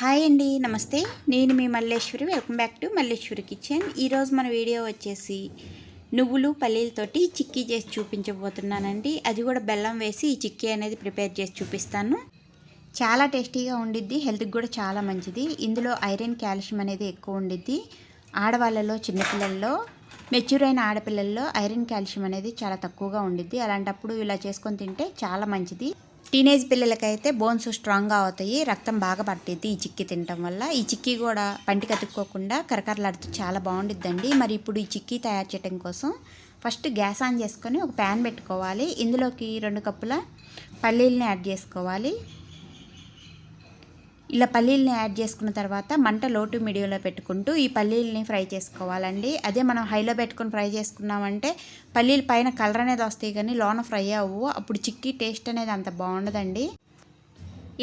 Hi అండి నమస్తే. నేను మీ Malleshwari. Welcome back to Malleshwari kitchen ఈరోజు మన వీడియో వచ్చేసి నువ్వులు పల్లీలతోటి చిక్కీ చేసి చూపించబోతున్నానండి. అది కూడా బెల్లం వేసి ఈ చిక్కీ అనేది ప్రిపేర్ చేసి చూపిస్తాను. చాలా టేస్టీగా ఉండిద్ది హెల్త్కి కూడా చాలా మంచిది. ఇందులో ఐరన్ కాల్షియం అనేది ఎక్కువ ఉండిద్ది. ఆడవాళ్ళలో చిన్నపిల్లల్లో మెచ్యూర్ అయిన ఆడపిల్లల్లో ఐరన్ కాల్షియం అనేది చాలా తక్కువగా ఉండిద్ది. అలాంటప్పుడు ఇలా చేసుకొని తింటే చాలా మంచిది. టీనేజ్ పిల్లలకైతే బోన్స్ స్ట్రాంగ్గా అవుతాయి రక్తం బాగా పట్టిద్ది ఈ చిక్కీ తినటం వల్ల. ఈ చిక్కీ కూడా పంటికి అతుక్కోకుండా కరకరలాడుతూ చాలా బాగుండిద్దండి. మరి ఇప్పుడు ఈ చిక్కీ తయారు చేయడం కోసం ఫస్ట్ గ్యాస్ ఆన్ చేసుకొని ఒక ప్యాన్ పెట్టుకోవాలి. ఇందులోకి రెండు కప్పుల పల్లీలని యాడ్ చేసుకోవాలి. ఇలా పల్లీలని యాడ్ చేసుకున్న తర్వాత మంట లోటు మీడియంలో పెట్టుకుంటూ ఈ పల్లీలని ఫ్రై చేసుకోవాలండి. అదే మనం హైలో పెట్టుకొని ఫ్రై చేసుకున్నామంటే పల్లీల పైన కలర్ అనేది వస్తాయి కానీ లోన ఫ్రై అవ్వు. అప్పుడు చిక్కీ టేస్ట్ అనేది అంత బాగుండదండి.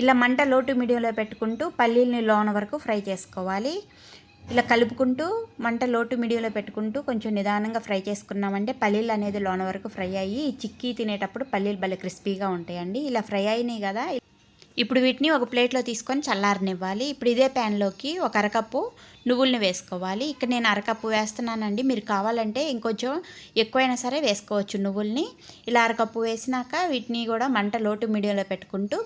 ఇలా మంట లోటు మీడియంలో పెట్టుకుంటూ పల్లీలని లోన వరకు ఫ్రై చేసుకోవాలి. ఇలా కలుపుకుంటూ మంట లోటు మీడియంలో పెట్టుకుంటూ కొంచెం నిదానంగా ఫ్రై చేసుకున్నామంటే పల్లీలు అనేది లోన వరకు ఫ్రై అయ్యి చిక్కీ తినేటప్పుడు పల్లీలు భలే క్రిస్పీగా ఉంటాయండి. ఇలా ఫ్రై అయినాయి కదా. ఇప్పుడు వీటిని ఒక ప్లేట్లో తీసుకొని చల్లారనివ్వాలి. ఇప్పుడు ఇదే ప్యాన్లోకి ఒక అరకప్పు నువ్వుల్ని వేసుకోవాలి. ఇక్కడ నేను అరకప్పు వేస్తున్నానండి. మీరు కావాలంటే ఇంకొంచెం ఎక్కువైనా సరే వేసుకోవచ్చు నువ్వుల్ని. ఇలా అరకప్పు వేసినాక వీటిని కూడా మంట లోటు మీడియంలో పెట్టుకుంటూ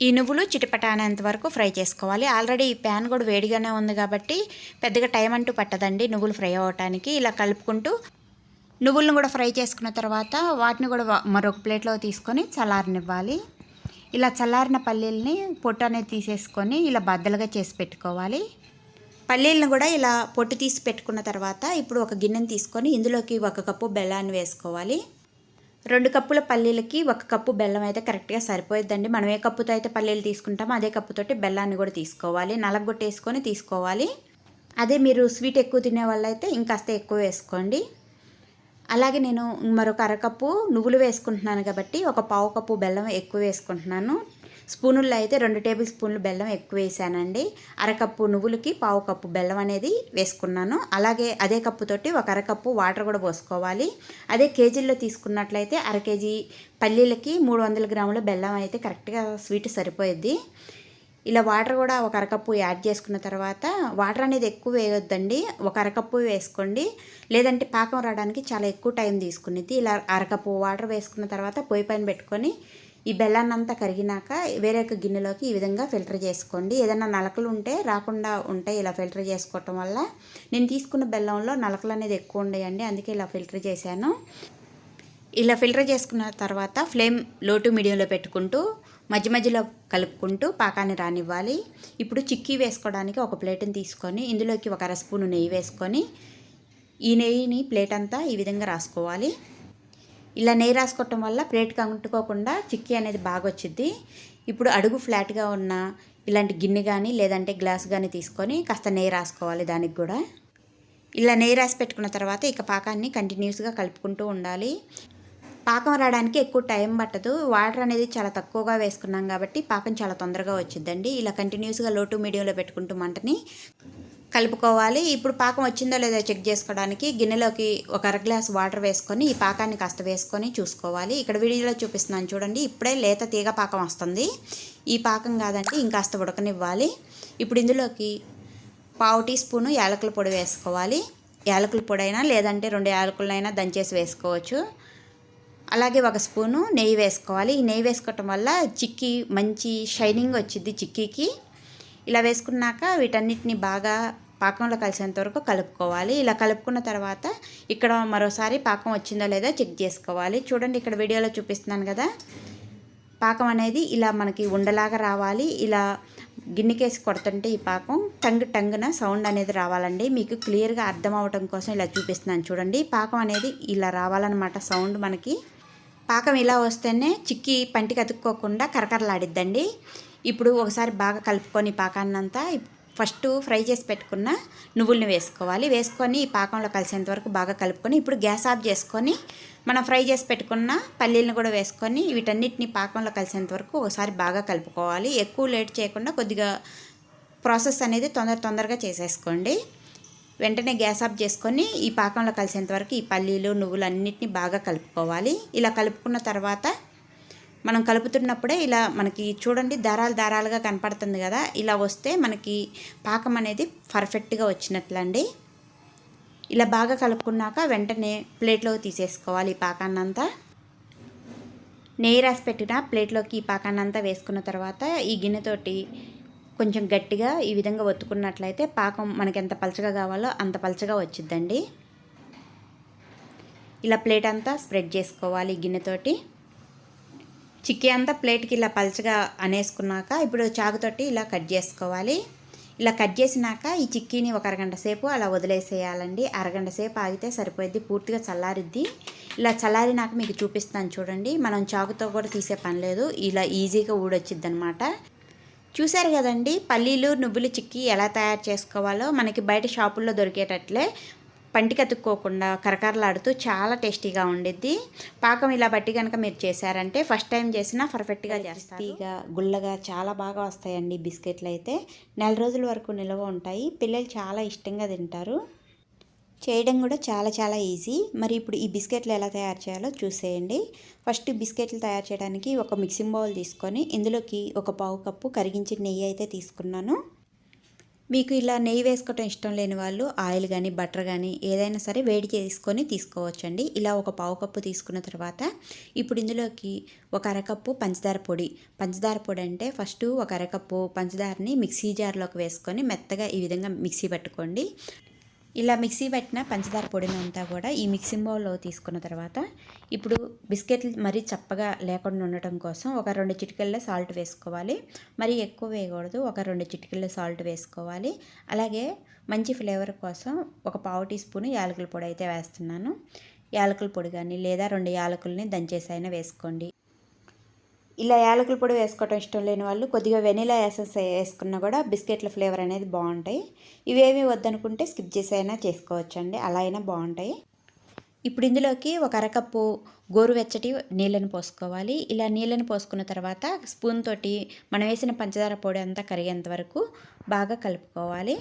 ఈ నువ్వులు చిటిపటానేంత వరకు ఫ్రై చేసుకోవాలి. ఆల్రెడీ ఈ ప్యాన్ కూడా వేడిగానే ఉంది కాబట్టి పెద్దగా టైం అంటూ పట్టదండి నువ్వులు ఫ్రై అవ్వటానికి. ఇలా కలుపుకుంటూ నువ్వులను కూడా ఫ్రై చేసుకున్న తర్వాత వాటిని కూడా మరొక ప్లేట్లో తీసుకొని చల్లారనివ్వాలి. ఇలా చల్లారిన పల్లీలని పొట్టు అనేది తీసేసుకొని ఇలా బద్దలుగా చేసి పెట్టుకోవాలి. పల్లీలను కూడా ఇలా పొట్టు తీసి పెట్టుకున్న తర్వాత ఇప్పుడు ఒక గిన్నెని తీసుకొని ఇందులోకి ఒక కప్పు బెల్లాన్ని వేసుకోవాలి. రెండు కప్పుల పల్లీలకి ఒక కప్పు బెల్లం అయితే కరెక్ట్గా సరిపోయిద్దండి. మనం ఏ కప్పుతో అయితే పల్లీలు తీసుకుంటామో అదే కప్పుతోటి బెల్లాన్ని కూడా తీసుకోవాలి. నలగొట్టేసుకొని తీసుకోవాలి. అదే మీరు స్వీట్ ఎక్కువ తినే వాళ్ళైతే ఇంకాస్త ఎక్కువ వేసుకోండి. అలాగే నేను మరొక అరకప్పు నువ్వులు వేసుకుంటున్నాను కాబట్టి ఒక పావు కప్పు బెల్లం ఎక్కువ వేసుకుంటున్నాను. స్పూనుల్లో అయితే రెండు టేబుల్ స్పూన్లు బెల్లం ఎక్కువ వేసానండి. అరకప్పు నువ్వులకి పావు కప్పు బెల్లం అనేది వేసుకున్నాను. అలాగే అదే కప్పుతోటి ఒక అరకప్పు వాటర్ కూడా పోసుకోవాలి. అదే కేజీల్లో తీసుకున్నట్లయితే అర కేజీ పల్లీలకి మూడు వందల గ్రాముల బెల్లం అయితే కరెక్ట్గా స్వీట్ సరిపోయేది ఇలా వాటర్ కూడా ఒక అరకప్పు యాడ్ చేసుకున్న తర్వాత వాటర్ అనేది ఎక్కువ వేయొద్దండి. ఒక అరకప్పు వేసుకోండి. లేదంటే పాకం రావడానికి చాలా ఎక్కువ టైం తీసుకునేది. ఇలా అరకప్పు వాటర్ వేసుకున్న తర్వాత పొయ్యి పైన పెట్టుకొని ఈ బెల్లాన్నంతా కరిగినాక వేరే ఒక గిన్నెలోకి ఈ విధంగా ఫిల్టర్ చేసుకోండి. ఏదైనా నలకలు ఉంటే రాకుండా ఉంటాయి ఇలా ఫిల్టర్ చేసుకోవటం వల్ల నేను తీసుకున్న బెల్లంలో నలకలు అనేది ఎక్కువ ఉండేయండి. అందుకే ఇలా ఫిల్టర్ చేశాను. ఇలా ఫిల్టర్ చేసుకున్న తర్వాత ఫ్లేమ్ లోటు మీడియంలో పెట్టుకుంటూ మధ్య మధ్యలో కలుపుకుంటూ పాకాన్ని రానివ్వాలి. ఇప్పుడు చిక్కీ వేసుకోవడానికి ఒక ప్లేట్ని తీసుకొని ఇందులోకి ఒక అర స్పూను నెయ్యి వేసుకొని ఈ నెయ్యిని ప్లేట్ అంతా ఈ విధంగా రాసుకోవాలి. ఇలా నెయ్యి రాసుకోవటం వల్ల ప్లేట్ అంటుకోకుండా చిక్కీ అనేది బాగా వచ్చింది ఇప్పుడు అడుగు ఫ్లాట్గా ఉన్న ఇలాంటి గిన్నె కానీ లేదంటే గ్లాస్ కానీ తీసుకొని కాస్త నెయ్యి రాసుకోవాలి దానికి కూడా. ఇలా నెయ్యి రాసి పెట్టుకున్న తర్వాత ఇక పాకాన్ని కంటిన్యూస్గా కలుపుకుంటూ ఉండాలి. పాకం రావడానికి ఎక్కువ టైం పట్టదు. వాటర్ అనేది చాలా తక్కువగా వేసుకున్నాం కాబట్టి పాకం చాలా తొందరగా వచ్చిందండి ఇలా కంటిన్యూస్గా లోటు మీడియంలో పెట్టుకుంటూ మంటని కలుపుకోవాలి. ఇప్పుడు పాకం వచ్చిందో లేదో చెక్ చేసుకోవడానికి గిన్నెలోకి ఒక అర గ్లాస్ వాటర్ వేసుకొని ఈ పాకాన్ని కాస్త వేసుకొని చూసుకోవాలి. ఇక్కడ వీడియోలో చూపిస్తున్నాను చూడండి. ఇప్పుడే లేత తీగ పాకం వస్తుంది. ఈ పాకం కాదంటే ఇంకాస్త ఉడకనివ్వాలి. ఇప్పుడు ఇందులోకి పావు టీ స్పూను యాలకుల పొడి వేసుకోవాలి. యాలకుల పొడి అయినా లేదంటే రెండు యాలకులైనా దంచేసి వేసుకోవచ్చు. అలాగే ఒక స్పూను నెయ్యి వేసుకోవాలి. ఈ నెయ్యి వేసుకోవటం వల్ల చిక్కీ మంచి షైనింగ్ వచ్చింది చిక్కీకి. ఇలా వేసుకున్నాక వీటన్నిటిని బాగా పాకంలో కలిసేంత వరకు కలుపుకోవాలి. ఇలా కలుపుకున్న తర్వాత ఇక్కడ మరోసారి పాకం వచ్చిందో లేదో చెక్ చేసుకోవాలి. చూడండి ఇక్కడ వీడియోలో చూపిస్తున్నాను కదా. పాకం అనేది ఇలా మనకి ఉండలాగా రావాలి. ఇలా గిన్నెకేసి కొడుతుంటే ఈ పాకం టంగ్ టంగున సౌండ్ అనేది రావాలండి. మీకు క్లియర్గా అర్థం అవటం కోసం ఇలా చూపిస్తున్నాను చూడండి. పాకం అనేది ఇలా రావాలన్నమాట సౌండ్ మనకి. పాకం ఇలా వస్తేనే చిక్కి పంటికి అతుక్కోకుండా కరకరలాడిద్దండి. ఇప్పుడు ఒకసారి బాగా కలుపుకొని పాకాన్నంతా ఫస్ట్ ఫ్రై చేసి పెట్టుకున్న నువ్వుల్ని వేసుకోవాలి. వేసుకొని ఈ పాకంలో కలిసేంత వరకు బాగా కలుపుకొని ఇప్పుడు గ్యాస్ ఆఫ్ చేసుకొని మనం ఫ్రై చేసి పెట్టుకున్న పల్లీలను కూడా వేసుకొని వీటన్నిటిని పాకంలో కలిసేంత వరకు ఒకసారి బాగా కలుపుకోవాలి. ఎక్కువ లేట్ చేయకుండా కొద్దిగా ప్రాసెస్ అనేది తొందర తొందరగా చేసేసుకోండి. వెంటనే గ్యాస్ ఆఫ్ చేసుకొని ఈ పాకంలో కలిసేంత వరకు ఈ పల్లీలు నువ్వులు అన్నిటిని బాగా కలుపుకోవాలి. ఇలా కలుపుకున్న తర్వాత మనం కలుపుతున్నప్పుడే ఇలా మనకి చూడండి దారాలు దారాలుగా కనపడుతుంది కదా ఇలా వస్తే మనకి పాకం అనేది పర్ఫెక్ట్గా వచ్చినట్లండి. ఇలా బాగా కలుపుకున్నాక వెంటనే ప్లేట్లోకి తీసేసుకోవాలి ఈ పాకాన్నంతా. నెయ్యి రాసి పెట్టిన ప్లేట్లోకి ఈ పాకాన్నంతా వేసుకున్న తర్వాత ఈ గిన్నెతోటి కొంచెం గట్టిగా ఈ విధంగా ఒత్తుకున్నట్లయితే పాకం మనకి ఎంత పలచగా కావాలో అంత పలచగా వచ్చిద్దండి. ఇలా ప్లేట్ అంతా స్ప్రెడ్ చేసుకోవాలి గిన్నెతోటి. చిక్కీ అంతా ప్లేట్కి ఇలా పలచగా అనేసుకున్నాక ఇప్పుడు చాకుతోటి ఇలా కట్ చేసుకోవాలి. ఇలా కట్ చేసినాక ఈ చిక్కీని ఒక అరగంట సేపు అలా వదిలేసేయాలండి. అరగంట సేపు ఆగితే సరిపోద్ది పూర్తిగా చల్లారిద్ది. ఇలా చల్లారినాక మీకు చూపిస్తాను చూడండి. మనం చాకుతో కూడా తీసే పని లేదు. ఇలా ఈజీగా ఊడొచ్చిద్ది అనమాట చూశారు కదండి పల్లీలు నువ్వులు చిక్కి ఎలా తయారు చేసుకోవాలో మనకి బయట షాపుల్లో దొరికేటట్లే పంటికి అతుక్కోకుండా కరకరలాడుతూ చాలా టేస్టీగా ఉండిద్ది. పాకం ఇలా బట్టి కనుక మీరు చేశారంటే ఫస్ట్ టైం చేసినా పర్ఫెక్ట్గా చేస్తారుగా గుల్లగా చాలా బాగా వస్తాయండి బిస్కెట్లు అయితే నెల రోజుల వరకు నిల్వ ఉంటాయి. పిల్లలు చాలా ఇష్టంగా తింటారు. చేయడం కూడా చాలా చాలా ఈజీ. మరి ఇప్పుడు ఈ బిస్కెట్లు ఎలా తయారు చేయాలో చూసేయండి. ఫస్ట్ బిస్కెట్లు తయారు చేయడానికి ఒక మిక్సింగ్ బౌల్ తీసుకొని ఇందులోకి ఒక పావు కప్పు కరిగించిన నెయ్యి అయితే తీసుకున్నాను. మీకు ఇలా నెయ్యి వేసుకోవటం ఇష్టం లేని వాళ్ళు ఆయిల్ కానీ బటర్ కానీ ఏదైనా సరే వేడి చేసుకొని తీసుకోవచ్చండి. ఇలా ఒక పావు కప్పు తీసుకున్న తర్వాత ఇప్పుడు ఇందులోకి ఒక అరకప్పు పంచదార పొడి. పంచదార పొడి అంటే ఫస్ట్ ఒక అరకప్పు పంచదారని మిక్సీ జార్లోకి వేసుకొని మెత్తగా ఈ విధంగా మిక్సీ పట్టుకోండి. ఇలా మిక్సీ పెట్టిన పంచదార పొడిని అంతా కూడా ఈ మిక్సింగ్ బౌల్లో తీసుకున్న తర్వాత ఇప్పుడు బిస్కెట్లు మరీ చప్పగా లేకుండా ఉండటం కోసం ఒక రెండు చిటికల్లో సాల్ట్ వేసుకోవాలి. మరి ఎక్కువ వేయకూడదు. ఒక రెండు చిటికల్లో సాల్ట్ వేసుకోవాలి. అలాగే మంచి ఫ్లేవర్ కోసం ఒక పావు టీ స్పూన్ యాలకుల పొడి అయితే వేస్తున్నాను. యాలకుల పొడి కానీ లేదా రెండు యాలకుల్ని దంచేసైనా వేసుకోండి. ఇలా యాలకుల పొడి వేసుకోవటం ఇష్టం లేని వాళ్ళు కొద్దిగా వెనీలా ఎసెన్స్ వేసుకున్నా కూడా బిస్కెట్ల ఫ్లేవర్ అనేది బాగుంటాయి. ఇవేమి వద్దనుకుంటే స్కిప్ చేసైనా చేసుకోవచ్చండి. అలా అయినా బాగుంటాయి. ఇప్పుడు ఇందులోకి ఒక అరకప్పు గోరువెచ్చటి నీళ్ళని పోసుకోవాలి. ఇలా నీళ్ళని పోసుకున్న తర్వాత స్పూన్ తోటి మనం వేసిన పంచదార పొడి అంతా కరిగేంత వరకు బాగా కలుపుకోవాలి.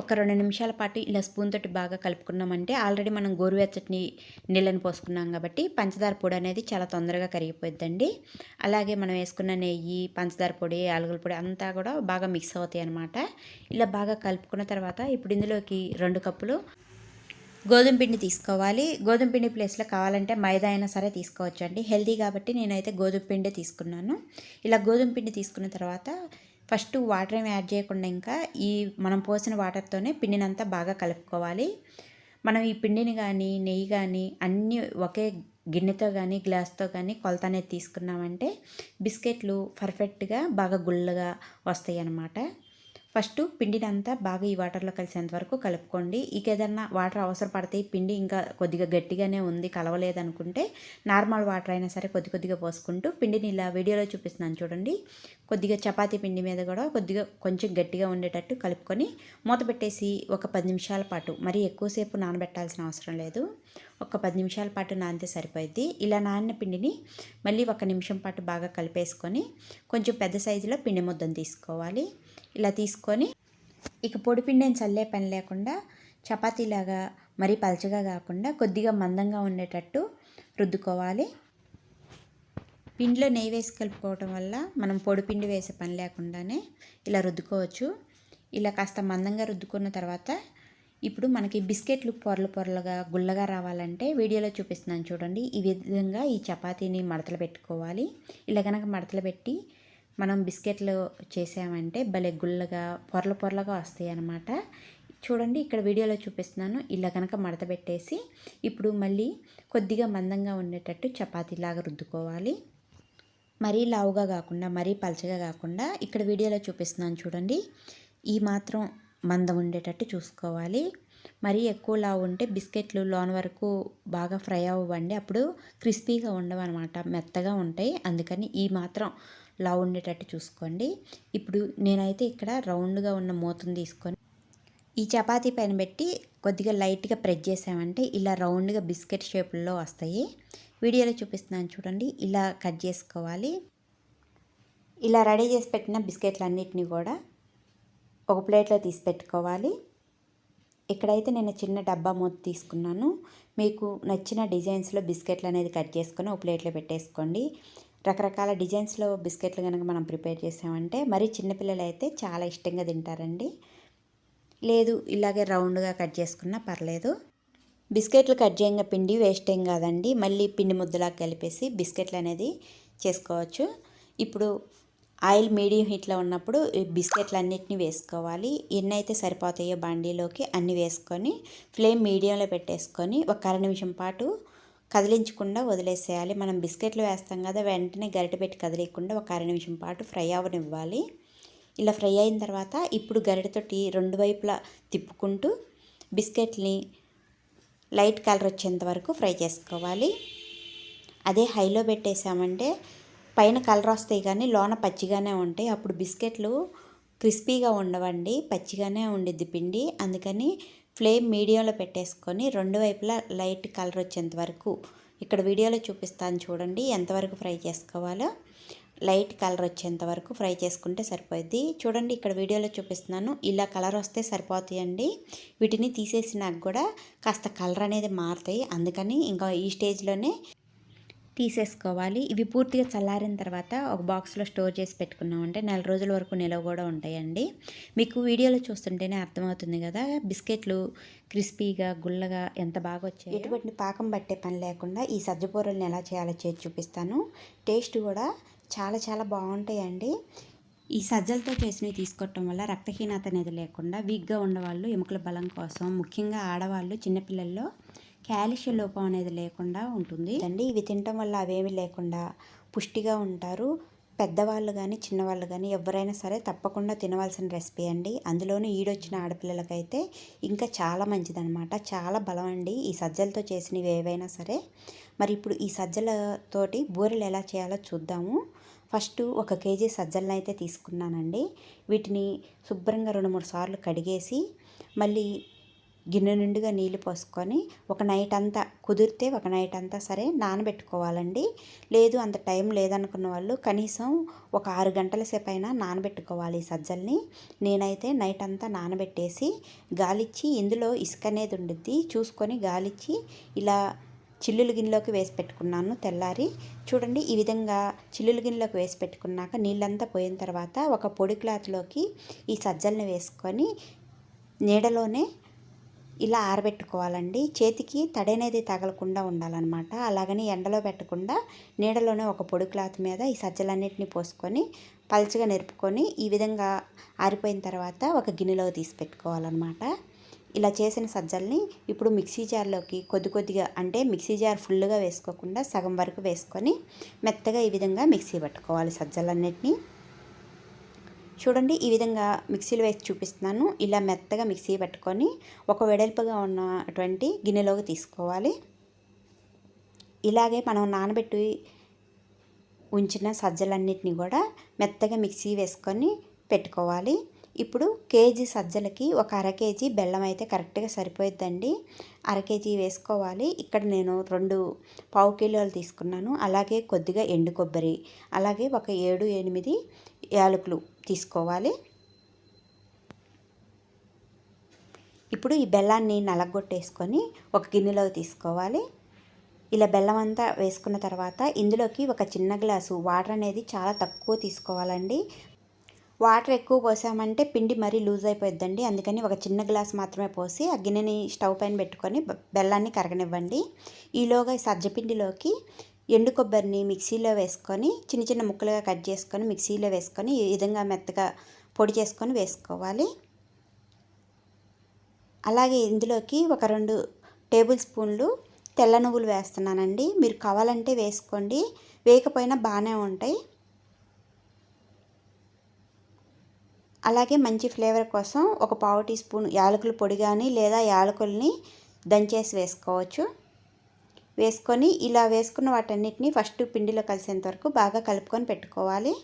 ఒక రెండు నిమిషాల పాటు ఇలా స్పూన్ తోటి బాగా కలుపుకున్నామంటే ఆల్రెడీ మనం గోరువెచ్చటి నీళ్ళని పోసుకున్నాం కాబట్టి పంచదార పొడి అనేది చాలా తొందరగా కరిగిపోద్దండి అలాగే మనం వేసుకున్న నెయ్యి పంచదార పొడి ఆలుగుల పొడి అంతా కూడా బాగా మిక్స్ అవుతాయి అనమాట ఇలా బాగా కలుపుకున్న తర్వాత ఇప్పుడు ఇందులోకి రెండు కప్పులు గోధుమ పిండి తీసుకోవాలి. గోధుమ పిండి ప్లేస్లో కావాలంటే మైదా అయినా సరే తీసుకోవచ్చండి. హెల్దీ కాబట్టి నేనైతే గోధుమ పిండే తీసుకున్నాను. ఇలా గోధుమ పిండి తీసుకున్న తర్వాత ఫస్ట్ వాటర్ ఏమి యాడ్ చేయకుండా ఇంకా ఈ మనం పోసిన వాటర్తోనే పిండినంతా బాగా కలుపుకోవాలి. మనం ఈ పిండిని కానీ నెయ్యి కానీ అన్నీ ఒకే గిన్నెతో కానీ గ్లాస్తో కానీ కొలత అనేది తీసుకున్నామంటే బిస్కెట్లు పర్ఫెక్ట్గా బాగా గుళ్ళగా వస్తాయి అన్నమాట ఫస్ట్ పిండిని అంతా బాగా ఈ వాటర్లో కలిసేంత వరకు కలుపుకోండి. ఇక ఏదన్నా వాటర్ అవసరపడితే పిండి ఇంకా కొద్దిగా గట్టిగానే ఉంది కలవలేదనుకుంటే నార్మల్ వాటర్ అయినా సరే కొద్ది కొద్దిగా పోసుకుంటూ పిండిని ఇలా వీడియోలో చూపిస్తున్నాను చూడండి. కొద్దిగా చపాతీ పిండి మీద కూడా కొద్దిగా కొంచెం గట్టిగా ఉండేటట్టు కలుపుకొని మూత పెట్టేసి ఒక పది నిమిషాల పాటు మరీ ఎక్కువసేపు నానబెట్టాల్సిన అవసరం లేదు. ఒక పది నిమిషాల పాటు నానితే సరిపోద్ది ఇలా నానిన పిండిని మళ్ళీ ఒక నిమిషం పాటు బాగా కలిపేసుకొని కొంచెం పెద్ద సైజులో పిండి ముద్దను తీసుకోవాలి. ఇలా తీసుకొని ఇక పొడి పిండిని చల్లే పని లేకుండా చపాతీలాగా మరీ పలచగా కాకుండా కొద్దిగా మందంగా ఉండేటట్టు రుద్దుకోవాలి. పిండిలో నెయ్యి వేసి కలుపుకోవటం వల్ల మనం పొడి పిండి వేసే పని లేకుండానే ఇలా రుద్దుకోవచ్చు. ఇలా కాస్త మందంగా రుద్దుకున్న తర్వాత ఇప్పుడు మనకి బిస్కెట్లు పొరలు పొరలుగా గుల్లగా రావాలంటే వీడియోలో చూపిస్తున్నాను చూడండి. ఈ విధంగా ఈ చపాతీని మడతలు పెట్టుకోవాలి. ఇలా కనుక మడతలు పెట్టి మనం బిస్కెట్లు చేసామంటే భలే గుల్లగా పొరల పొరలుగా వస్తాయి అన్నమాట చూడండి ఇక్కడ వీడియోలో చూపిస్తున్నాను. ఇలా కనుక మడత పెట్టేసి ఇప్పుడు మళ్ళీ కొద్దిగా మందంగా ఉండేటట్టు చపాతీలాగా రుద్దుకోవాలి. మరీ లావుగా కాకుండా మరీ పలచగా కాకుండా ఇక్కడ వీడియోలో చూపిస్తున్నాను చూడండి. ఈ మాత్రం మందం ఉండేటట్టు చూసుకోవాలి. మరీ ఎక్కువ లావు ఉంటే బిస్కెట్లు లోన్ వరకు బాగా ఫ్రై అవ్వండి. అప్పుడు క్రిస్పీగా ఉండవు అనమాట మెత్తగా ఉంటాయి. అందుకని ఈ మాత్రం లావు ఉండేటట్టు చూసుకోండి. ఇప్పుడు నేనైతే ఇక్కడ రౌండ్గా ఉన్న మూతను తీసుకొని ఈ చపాతీ పైన పెట్టి కొద్దిగా లైట్గా ప్రెస్ చేసామంటే ఇలా రౌండ్గా బిస్కెట్ షేపుల్లో వస్తాయి. వీడియోలో చూపిస్తున్నాను చూడండి. ఇలా కట్ చేసుకోవాలి. ఇలా రెడీ చేసి పెట్టిన బిస్కెట్లన్నిటిని కూడా ఒక ప్లేట్లో తీసి పెట్టుకోవాలి. ఇక్కడైతే నేను చిన్న డబ్బా మూత తీసుకున్నాను. మీకు నచ్చిన డిజైన్స్లో బిస్కెట్లు అనేది కట్ చేసుకొని ఒక ప్లేట్లో పెట్టేసుకోండి. రకరకాల డిజైన్స్లో బిస్కెట్లు కనుక మనం ప్రిపేర్ చేసామంటే మరీ చిన్నపిల్లలు అయితే చాలా ఇష్టంగా తింటారండి. లేదు ఇలాగే రౌండ్గా కట్ చేసుకున్నా పర్లేదు. బిస్కెట్లు కట్ చేయంగా పిండి వేస్ట్ ఏం కాదండి. మళ్ళీ పిండి ముద్దలా కలిపేసి బిస్కెట్లు అనేది చేసుకోవచ్చు. ఇప్పుడు ఆయిల్ మీడియం హీట్లో ఉన్నప్పుడు బిస్కెట్లు అన్నిటిని వేసుకోవాలి. ఎన్నైతే సరిపోతాయో బాండీలోకి అన్ని వేసుకొని ఫ్లేమ్ మీడియంలో పెట్టేసుకొని ఒక అర నిమిషం పాటు కదిలించకుండా వదిలేసేయాలి. మనం బిస్కెట్లు వేస్తాం కదా వెంటనే గరిటె పెట్టి కదిలేయకుండా ఒక అర నిమిషం పాటు ఫ్రై అవ్వనివ్వాలి. ఇలా ఫ్రై అయిన తర్వాత ఇప్పుడు గరిటెతోటి రెండు వైపులా తిప్పుకుంటూ బిస్కెట్ని లైట్ కలర్ వచ్చేంత వరకు ఫ్రై చేసుకోవాలి. అదే హైలో పెట్టేసామంటే పైన కలర్ వస్తాయి కానీ లోన పచ్చిగానే ఉంటాయి. అప్పుడు బిస్కెట్లు క్రిస్పీగా ఉండవండి పచ్చిగానే ఉండిద్ది పిండి. అందుకని ఫ్లేమ్ మీడియంలో పెట్టేసుకొని రెండు వైపులా లైట్ కలర్ వచ్చేంత వరకు ఇక్కడ వీడియోలో చూపిస్తాను చూడండి ఎంతవరకు ఫ్రై చేసుకోవాలో. లైట్ కలర్ వచ్చేంత వరకు ఫ్రై చేసుకుంటే సరిపోద్ది. చూడండి ఇక్కడ వీడియోలో చూపిస్తున్నాను. ఇలా కలర్ వస్తే సరిపోతాయండి. వీటిని తీసేసినాక కూడా కాస్త కలర్ అనేది మారుతాయి. అందుకని ఇంకా ఈ స్టేజ్లోనే తీసేసుకోవాలి. ఇవి పూర్తిగా చల్లారిన తర్వాత ఒక బాక్స్లో స్టోర్ చేసి పెట్టుకున్నామంటే నెల రోజుల వరకు నిలవ కూడా ఉంటాయండి. మీకు వీడియోలో చూస్తుంటేనే అర్థమవుతుంది కదా బిస్కెట్లు క్రిస్పీగా గుల్లగా ఎంత బాగా వచ్చాయి. ఎటువంటి పాకం పట్టే పని లేకుండా ఈ సజ్జపూరల్ని ఎలా చేయాలో చేసి చూపిస్తాను. టేస్ట్ కూడా చాలా చాలా బాగుంటాయండి. ఈ సజ్జలతో చేసినవి తీసుకోవటం వల్ల రక్తహీనత అనేది లేకుండా వీక్గా ఉన్నవాళ్ళు ఎముకల బలం కోసం ముఖ్యంగా ఆడవాళ్ళు చిన్నపిల్లల్లో కాల్షియం లోపం అనేది లేకుండా ఉంటుంది. అండి ఇవి తినటం వల్ల అవేమి లేకుండా పుష్టిగా ఉంటారు. పెద్దవాళ్ళు కానీ చిన్నవాళ్ళు కానీ ఎవరైనా సరే తప్పకుండా తినవలసిన రెసిపీ అండి. అందులోనూ ఈడొచ్చిన ఆడపిల్లలకైతే ఇంకా చాలా మంచిదనమాట చాలా బలం అండి ఈ సజ్జలతో చేసినవి ఏవైనా సరే. మరి ఇప్పుడు ఈ సజ్జలతోటి బూరెలు ఎలా చేయాలో చూద్దాము. ఫస్ట్ ఒక కేజీ సజ్జలను అయితే తీసుకున్నానండి. వీటిని శుభ్రంగా రెండు మూడు సార్లు కడిగేసి మళ్ళీ గిన్నె నిండుగా నీళ్ళు పోసుకొని ఒక నైట్ అంతా కుదిరితే ఒక నైట్ అంతా సరే నానబెట్టుకోవాలండి. లేదు అంత టైం లేదనుకున్న వాళ్ళు కనీసం ఒక ఆరు గంటల సేపు అయినా నానబెట్టుకోవాలి సజ్జల్ని. నేనైతే నైట్ అంతా నానబెట్టేసి గాలిచ్చి ఇందులో ఇసుక అనేది ఉండిద్ది. చూసుకొని గాలిచ్చి ఇలా చిల్లులు గిన్నెలోకి వేసి పెట్టుకున్నాను తెల్లారి. చూడండి ఈ విధంగా చిల్లులు గిన్నెలోకి వేసి పెట్టుకున్నాక నీళ్ళంతా పోయిన తర్వాత ఒక పొడి క్లాత్లోకి ఈ సజ్జల్ని వేసుకొని నీడలోనే ఇలా ఆరబెట్టుకోవాలండి. చేతికి తడనేది తగలకుండా ఉండాలన్నమాట. అలాగని ఎండలో పెట్టకుండా నీడలోనే ఒక పొడి క్లాత్ మీద ఈ సజ్జలన్నిటిని పోసుకొని పల్చగా నిరుపుకొని ఈ విధంగా ఆరిపోయిన తర్వాత ఒక గిన్నెలో తీసి పెట్టుకోవాలన్నమాట. ఇలా చేసిన సజ్జల్ని ఇప్పుడు మిక్సీ జార్లోకి కొద్ది కొద్దిగా అంటే మిక్సీ జార్ ఫుల్గా వేసుకోకుండా సగం వరకు వేసుకొని మెత్తగా ఈ విధంగా మిక్సీ పట్టుకోవాలి సజ్జలన్నిటిని. చూడండి ఈ విధంగా మిక్సీలో వేసి చూపిస్తున్నాను. ఇలా మెత్తగా మిక్సీ పెట్టుకొని ఒక వెడల్పుగా ఉన్నటువంటి గిన్నెలోకి తీసుకోవాలి. ఇలాగే మనం నానబెట్టి ఉంచిన సజ్జలన్నిటిని కూడా మెత్తగా మిక్సీ వేసుకొని పెట్టుకోవాలి. ఇప్పుడు కేజీ సజ్జలకి ఒక అర కేజీ బెల్లం అయితే కరెక్ట్గా సరిపోయిద్దండి. అర కేజీ వేసుకోవాలి. ఇక్కడ నేను రెండు పావు కిలోలు తీసుకున్నాను. అలాగే కొద్దిగా ఎండు కొబ్బరి అలాగే ఒక ఏడు ఎనిమిది యాలకులు తీసుకోవాలి. ఇప్పుడు ఈ బెల్లాన్ని నలగొట్టేసుకొని ఒక గిన్నెలో తీసుకోవాలి. ఇలా బెల్లం అంతా వేసుకున్న తర్వాత ఇందులోకి ఒక చిన్న గ్లాసు వాటర్ అనేది చాలా తక్కువ తీసుకోవాలండి. వాటర్ ఎక్కువ పోసామంటే పిండి మరీ లూజ్ అయిపోద్దండి అందుకని ఒక చిన్న గ్లాస్ మాత్రమే పోసి ఆ గిన్నెని స్టవ్ పైన పెట్టుకొని బెల్లాన్ని కరగనివ్వండి. ఈలోగా సజ్జపిండిలోకి ఎండు కొబ్బరిని మిక్సీలో వేసుకొని చిన్న చిన్న ముక్కలుగా కట్ చేసుకొని మిక్సీలో వేసుకొని ఈ విధంగా మెత్తగా పొడి చేసుకొని వేసుకోవాలి. అలాగే ఇందులోకి ఒక రెండు టేబుల్ స్పూన్లు తెల్ల నువ్వులు వేస్తున్నానండి. మీరు కావాలంటే వేసుకోండి. వేయకపోయినా బాగానే ఉంటాయి. అలాగే మంచి ఫ్లేవర్ కోసం ఒక పావు టీ స్పూన్ యాలకుల పొడి కానీ లేదా యాలకుల్ని దంచేసి వేసుకోవచ్చు. వేసుకొని ఇలా వేసుకున్న వాటన్నిటిని ఫస్ట్ పిండిలో కలిసేంత వరకు బాగా కలుపుకొని పెట్టుకోవాలి.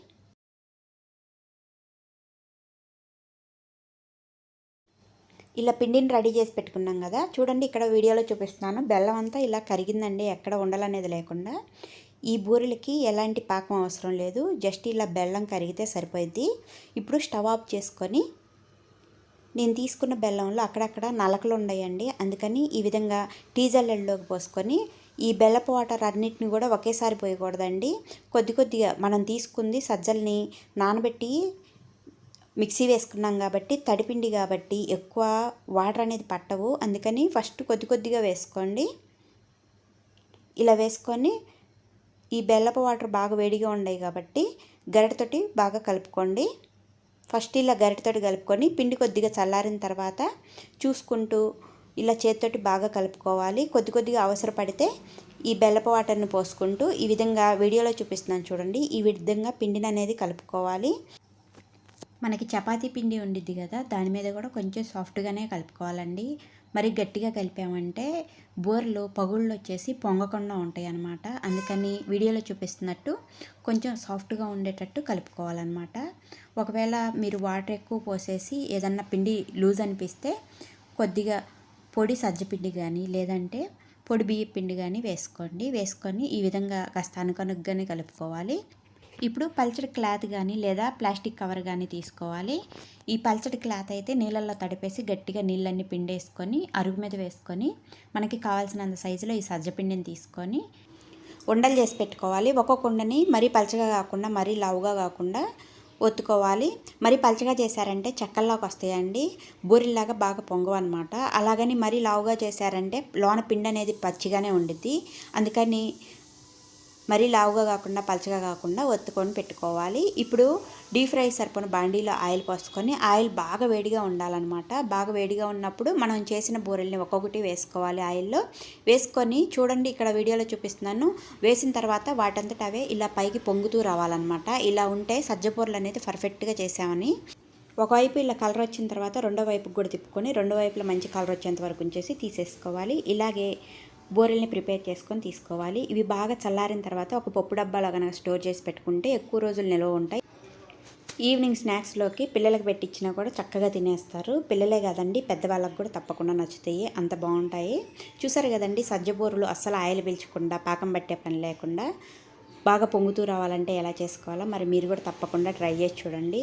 ఇలా పిండిని రెడీ చేసి పెట్టుకున్నాం కదా. చూడండి ఇక్కడ వీడియోలో చూపిస్తున్నాను. బెల్లం అంతా ఇలా కరిగిందండి. ఎక్కడ ఉండాలనేది లేకుండా. ఈ బూరెలకి ఎలాంటి పాకం అవసరం లేదు. జస్ట్ ఇలా బెల్లం కరిగితే సరిపోద్ది ఇప్పుడు స్టవ్ ఆఫ్ చేసుకొని నేను తీసుకున్న బెల్లంలో అక్కడక్కడ నలకలు ఉన్నాయండి. అందుకని ఈ విధంగా టీజర్లలోకి పోసుకొని ఈ బెల్లపు వాటర్ అన్నిటిని కూడా ఒకేసారి పోయకూడదండి. కొద్ది కొద్దిగా మనం తీసుకుంది సజ్జల్ని నానబెట్టి మిక్సీ వేసుకున్నాం కాబట్టి తడిపిండి కాబట్టి ఎక్కువ వాటర్ అనేది పట్టవు. అందుకని ఫస్ట్ కొద్ది కొద్దిగా వేసుకోండి. ఇలా వేసుకొని ఈ బెల్లపు వాటర్ బాగా వేడిగా ఉన్నాయి కాబట్టి గరిటతోటి బాగా కలుపుకోండి. ఫస్ట్ ఇలా గరిటతోటి కలుపుకొని పిండి కొద్దిగా చల్లారిన తర్వాత చూసుకుంటూ ఇలా చేతితోటి బాగా కలుపుకోవాలి. కొద్ది కొద్దిగా అవసరపడితే ఈ బెల్లపు వాటర్ని పోసుకుంటూ ఈ విధంగా వీడియోలో చూపిస్తున్నాను చూడండి. ఈ విధంగా పిండిని అనేది కలుపుకోవాలి. మనకి చపాతీ పిండి ఉండిద్ది కదా దాని మీద కూడా కొంచెం సాఫ్ట్గానే కలుపుకోవాలండి. మరి గట్టిగా కలిపామంటే బోర్లు పగుళ్ళు వచ్చేసి పొంగకుండా ఉంటాయి అన్నమాట అందుకని వీడియోలో చూపిస్తున్నట్టు కొంచెం సాఫ్ట్గా ఉండేటట్టు కలుపుకోవాలన్నమాట. ఒకవేళ మీరు వాటర్ ఎక్కువ పోసేసి ఏదన్నా పిండి లూజ్ అనిపిస్తే కొద్దిగా పొడి సజ్జపిండి కానీ లేదంటే పొడి బియ్య పిండి కానీ వేసుకోండి. వేసుకొని ఈ విధంగా కాస్త అనుకనుగ్గానే కలుపుకోవాలి. ఇప్పుడు పల్చడి క్లాత్ కానీ లేదా ప్లాస్టిక్ కవర్ కానీ తీసుకోవాలి. ఈ పల్చడి క్లాత్ అయితే నీళ్ళల్లో తడిపేసి గట్టిగా నీళ్ళన్నీ పిండేసుకొని అరుగు మీద వేసుకొని మనకి కావాల్సినంత సైజులో ఈ సజ్జపిండిని తీసుకొని ఉండలు చేసి పెట్టుకోవాలి. ఒక్కొక్క ఉండని మరీ పలచగా కాకుండా మరీ లావుగా కాకుండా ఒత్తుకోవాలి. మరి పలచగా చేశారంటే చెక్కల్లోకి వస్తాయండి. బూరిల్లాగా బాగా పొంగవు అనమాట అలాగని మరీ లావుగా చేశారంటే లోన పిండి అనేది పచ్చిగానే ఉండిద్ది. అందుకని మరీ లావుగా కాకుండా పలచగా కాకుండా ఒత్తుకొని పెట్టుకోవాలి. ఇప్పుడు డీప్ ఫ్రై సరిపోయిన బాండీలో ఆయిల్ పోసుకొని ఆయిల్ బాగా వేడిగా ఉండాలన్నమాట. బాగా వేడిగా ఉన్నప్పుడు మనం చేసిన బూరెల్ని ఒక్కొక్కటి వేసుకోవాలి ఆయిల్లో. వేసుకొని చూడండి ఇక్కడ వీడియోలో చూపిస్తున్నాను. వేసిన తర్వాత వాటంతట అవే ఇలా పైకి పొంగుతూ రావాలన్నమాట. ఇలా ఉంటే సజ్జపూరలు అనేది పర్ఫెక్ట్గా చేసామని. ఒకవైపు ఇలా కలర్ వచ్చిన తర్వాత రెండో వైపుకి కూడా తిప్పుకొని రెండో వైపులో మంచి కలర్ వచ్చేంత వరకు ఉంచేసి తీసేసుకోవాలి. ఇలాగే బోరెల్ని ప్రిపేర్ చేసుకొని తీసుకోవాలి. ఇవి బాగా చల్లారిన తర్వాత ఒక పప్పు డబ్బాలో కనుక స్టోర్ చేసి పెట్టుకుంటే ఎక్కువ రోజులు నిల్వ ఉంటాయి. ఈవినింగ్ స్నాక్స్లోకి పిల్లలకు పెట్టించినా కూడా చక్కగా తినేస్తారు. పిల్లలే కదండి పెద్దవాళ్ళకి కూడా తప్పకుండా నచ్చుతాయి. అంత బాగుంటాయి. చూసారు కదండి సజ్జబూరలు అస్సలు ఆయిల్ పీల్చకుండా పాకం పట్టే పని లేకుండా బాగా పొంగుతూ రావాలంటే ఎలా చేసుకోవాలో మరి మీరు కూడా తప్పకుండా ట్రై చేసి చూడండి.